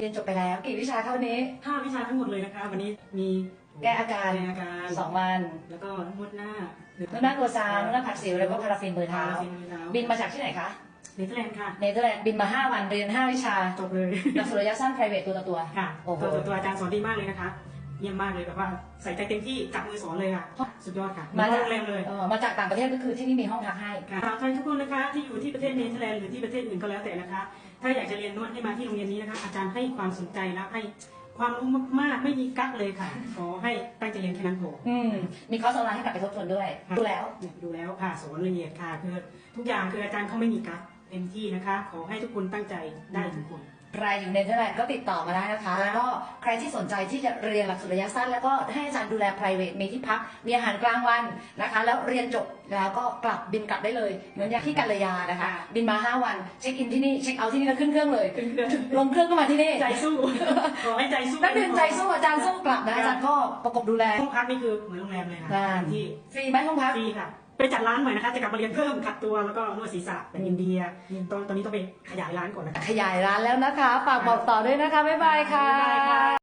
เรียนจบไปแล้ว กี่วิชาคะวันนี้ ห้าวิชาทั้งหมดเลยนะคะ วันนี้มีแก้อาการแก้อาการสองวันแล้วก็นวดหน้านวดหน้าตัวซานนวดหน้าผักสิวแล้วก็พาราฟินมือเท้าพราฟินมือเท้า บินมาจากที่ไหนคะเนเธอร์แลนด์ค่ะเนเธอร์แลนด์บินมา5วันเรียน5วิชาจบเลยหลักสูตรระยะสั้น private ตัวต่อตัวค่ะโอ้โหตัวตัวอาจารย์สอนดีมากเลยนะคะเยี่ยมมากเลยแบบว่าใส่ใจเต็มที่จับมือสอนเลยค่ะ สุดยอดค่ะ มามาจากโรงแรมเลยเออมาจากต่างประเทศก็คือที่นี่มีห้องพักให้ค่ะสาวไทยทุกคนนะคะที่อยู่ที่ประเทศเนเธอร์แลนด์หรือที่ประเทศอื่นก็แล้วแต่นะคะ ถ้าอยากจะเรียนนวดให้มาที่โรงเรียนนี้นะคะ อาจารย์ให้ความสนใจและให้ความรู้มากๆ ไม่มีกักเลยค่ะ ขอให้ตั้งใจเรียนแค่นั้นพออืมมีคอร์สออนไลน์ให้กลับไปทบทวนด้วยค่ะดูแล้วเนี่ยดูแล้วค่ะสอนละเอียดค่ะ คือทุกอย่างคืออาจารย์เขาไม่มีกัก เต็มที่นะคะ ขอให้ทุกคนตั้งใจได้ทุกคนใครอยู่เนเธอร์แลนด์ก็ติดต่อมาได้นะคะ แล้วก็ใครที่สนใจที่จะเรียนหลักสูตรระยะสั้น แล้วก็ให้อาจารย์ดูแล private มีที่พัก มีอาหารกลางวันนะคะ แล้วเรียนจบแล้วก็กลับบินกลับได้เลย เหมือนอย่างที่กัลยานะคะ บินมา 5 วัน เช็คอินที่นี่ เช็คเอาท์ที่นี่แล้วขึ้นเครื่องเลย ขึ้นเครื่อง ลงเครื่องก็มาที่นี่ใจสู้ ขอให้ใจสู้นักเรียนใจสู้อาจารย์สู้กลับนะอาจารย์ก็ประกบดูแลห้องพักนี่คือเหมือนโรงแรมเลยค่ะนั่นที่ฟรีไหมห้องพักฟรีค่ะ ไปจัดร้านใหม่นะคะจะกลับมาเรียนเพิ่มขัดตัวแล้วก็นวดศีรษะแบบอินเดียตอนตอนนี้ต้องไปขยายร้านก่อนนะคะขยายร้านแล้วนะคะ ฝากบอกต่อด้วยนะคะ บ๊ายบายค่ะบ๊ายบายค่ะ